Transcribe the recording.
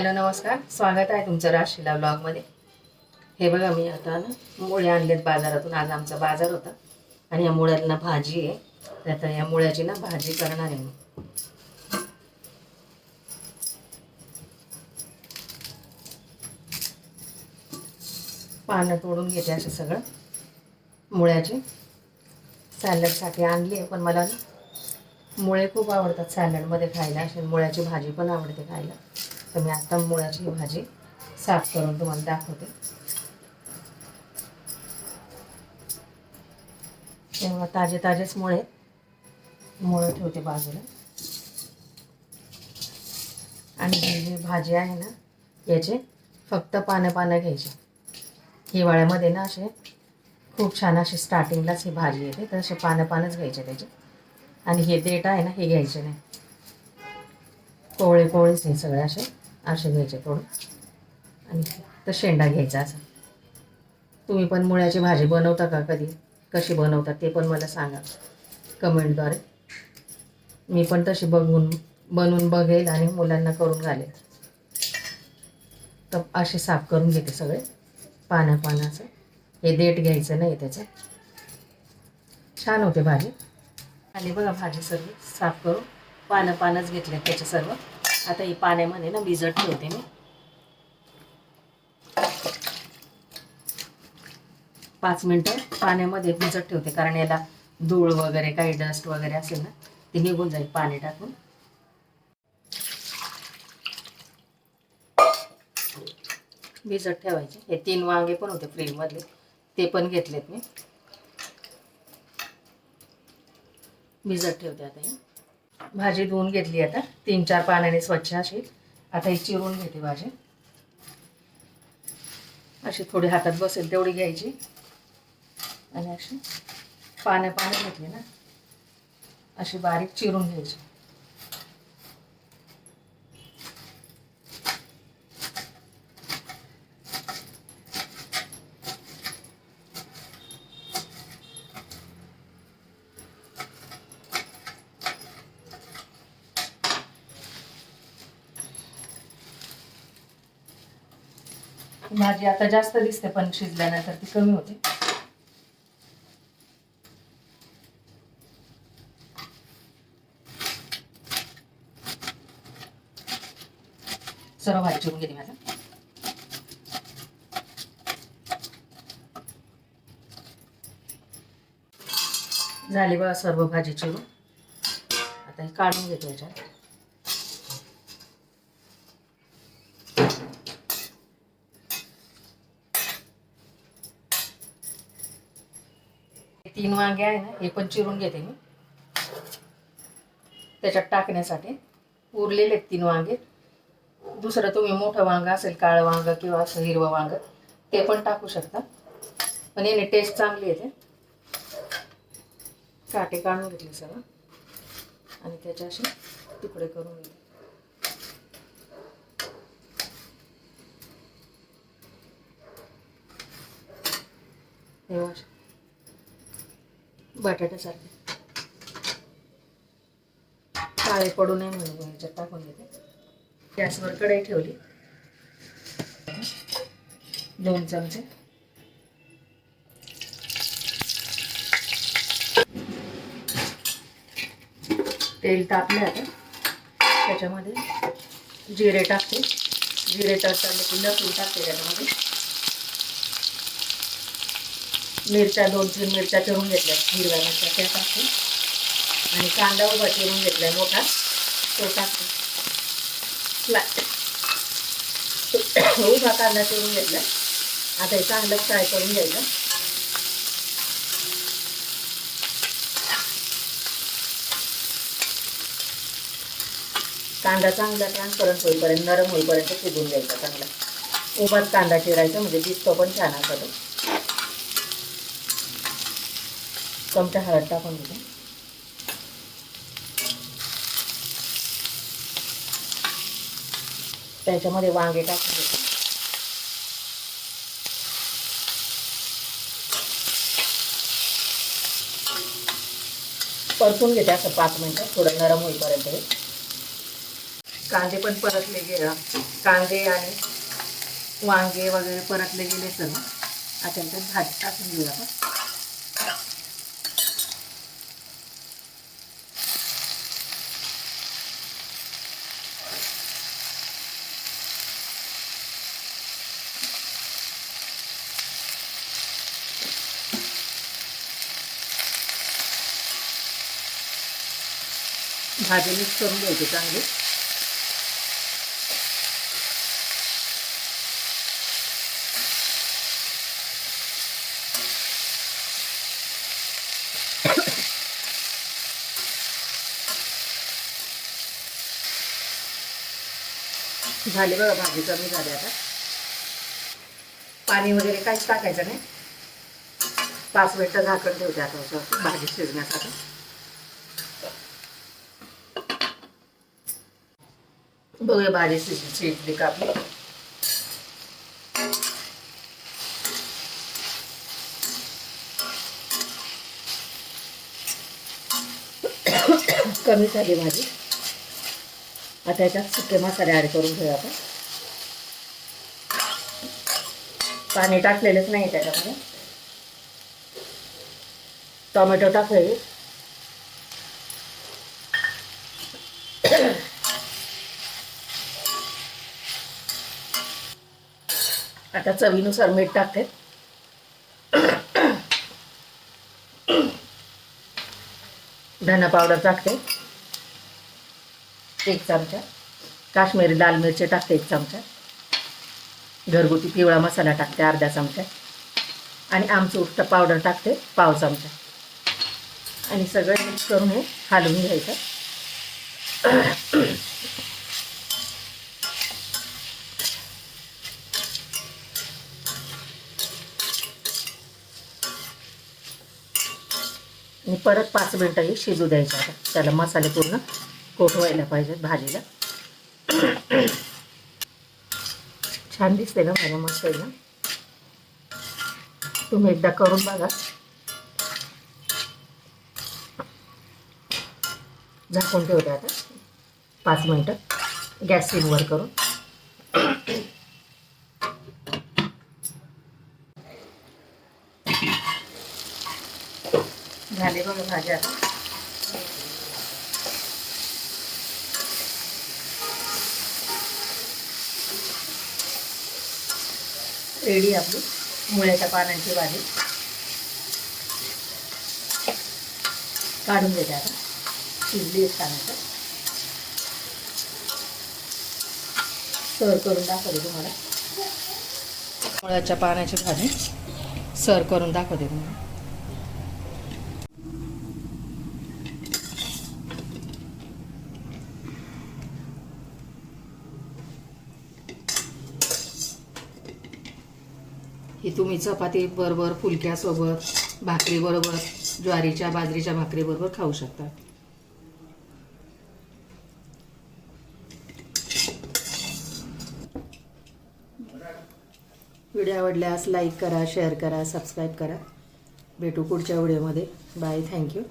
Hello नमस्कार. स्वागत आहे तुमचं राशीला ब्लॉगमध्ये. हे बघा मी आता ना मुळे आणलेत बाजारातून. आज आमचा बाजार होता आणि या मुळ्याला भाजी आहे. तर आता या मुळ्याची ना भाजी करणार आहे मी. पानं तोडून घेते असं सगळं. मुळ्याचे सॅलडसाठी आणली आहे पण मला ना मुळे खूप आवडतात सॅलडमध्ये खायला. अशी मुळ्याची भाजी पण आवडते खायला. तर मी आता मुळ्याची भाजी साफ करून तुम्हाला दाखवते. तेव्हा ताजे ताजेच मुळे मुळे ठेवते बाजूला. आणि ही जी भाजी आहे ना याचे फक्त पानं पानं घ्यायचे. हिवाळ्यामध्ये ना असे खूप छान अशी स्टार्टिंगलाच ही भाजी येते तर असे पानं पानच घ्यायचे त्याचे. आणि हे देठ आहे ना हे घ्यायचे नाही. कोवळे कोवळेच हे सगळे असे. असे घ्यायचे थोडं. आणि तर शेंडा घ्यायचा असा. तुम्ही पण मुळ्याची भाजी बनवता का कधी? कशी बनवता ते पण मला सांगा कमेंटद्वारे. मी पण तशी बघून बनवून बघेल आणि मुलांना करून घालेल. तर असे साफ करून घेते सगळे. पानं पानाचं. हे देठ घ्यायचं नाही त्याचं. छान होते भाजी. आली बघा भाजी सर्व साफ करून. पानं पानच घेतले त्याचे सर्व. आता हे पाण्यामध्ये ना भिजत ठेवते मी. पाच मिनटं पाण्यामध्ये भिजत ठेवते कारण याला धूळ वगैरे काही डस्ट वगैरे असेल ना ते निघून जाईल पाणी टाकून. भिजत ठेवायचे. हे तीन वांगे पण होते फ्रीजमधले ते पण घेतलेत मी. भिजत ठेवते आता हे. भाजी धुवून घेतली आता. तीन चार पाण्याने स्वच्छ अशी. आता ही चिरून घेते भाजी. अशी थोडी हातात बसेल तेवढी घ्यायची. आणि अशी पाण्या पाणी घेतली ना. अशी बारीक चिरून घ्यायची. भाजी आता जास्त दिसते पण शिजल्यानंतर ती कमी होते. सर्व भाजी चिरून घेते माझा झाली बघा सर्व भाजी चिरून. आता हे काढून घेते याच्यात. तीन वांगे आहे ना हे पण चिरून घेते मी. त्याच्यात टाकण्यासाठी उरलेले आहेत तीन वांगे. दुसरं तुम्ही मोठं वांगं असेल काळं वांगं किंवा असं हिरवं वांग ते पण टाकू शकता. पण याने टेस्ट चांगली येते. काटे काढून घेतले सगळं. आणि त्याच्या असे तुकडे करून घेते. हे बटाट्यासारखे. काळे पडू नये म्हणून मी ह्याच्यात टाकून देते. गॅसवर कढई ठेवली. दोन चमचे. तेल तापले आता. त्याच्यामध्ये जिरे टाकते. जिरे तडतडले की लसूण टाकते त्याच्यामध्ये. मिरच्या दोन तीन मिरच्या चिरून घेतल्या हिरव्या मिरच्या त्या टाकते आणि कांदा उभा चिरून घेतला मोठा. तो टाकतो उभा कांदा चिरून घेतला. आता हे चांगलं फ्राय करून घ्यायचं. कांदा चांगला ट्रान्सपरंट होईपर्यंत नरम होईपर्यंत शिजून घ्यायचा चांगला. उभाच कांदा चिरायचा म्हणजे दिसतो पण छान असतो तो चमचा हळद टाकून घेते त्याच्यामध्ये वांगे टाकून घेते परतून घेते असं पाच मिनटं थोडं नरम होईपर्यंत हे. कांदे पण परतले गे कांदे आणि वांगे वगैरे परतले गेले सर्व. आता त्याच्यात भाजी टाकून घेऊया आपण. भाजी मिक्स करून घ्यायची चांगली. झाली बघा भाजी कमी झाली आता. पाणी वगैरे काहीच टाकायचं नाही. पाच मिनटं झाकण ठेवते आता भाजी शिजण्यासाठी. बघूया भाजी शिजली शिजली का आपली. कमी झाली भाजी. आता याच्यात सुके मसाले ॲड करून घेऊया आपण. पाणी टाकलेलंच नाही त्याच्यामध्ये. टोमॅटो टाकले आता चवीनुसार मीठ टाकते. धना पावडर टाकते. एक चमचा. काश्मीरी लाल मिरची टाकते एक चमचा. घरगुती पिवळा मसाला टाकते अर्धा चमचा. आणि आमचूर पावडर टाकते पाव चमचा. आणि सगळं मिक्स करून हे हलवून घ्यायचं. परत पाच मिनटं हे शिजू द्यायचं आता. त्याला मसाले पूर्ण कोट व्हायला पाहिजेत भाजीला. छान दिसते ना माझ्या मस्त आहे ना? तुम्ही एकदा करून बघा. झाकून ठेवते आता. पाच मिनटं. गॅस सिमवर करून. झाले बघा भाज्या. रेडी आपली मुळ्याच्या पानांची भाजी. काढून देते आता. शिजली आहे सर सर्व करून दाखवते तुम्हाला. मुळ्याच्या पानाची भाजी सर्व करून दाखवते तुम्हाला. की तुम्ही चपाती बरोबर फुलक्यासोबत भाकरीबरोबर ज्वारीच्या बाजरीच्या भाकरीबरोबर खाऊ शकता. व्हिडिओ आवडल्यास लाईक करा शेअर करा सबस्क्राईब करा. भेटू पुढच्या व्हिडिओमध्ये. Bye thank you.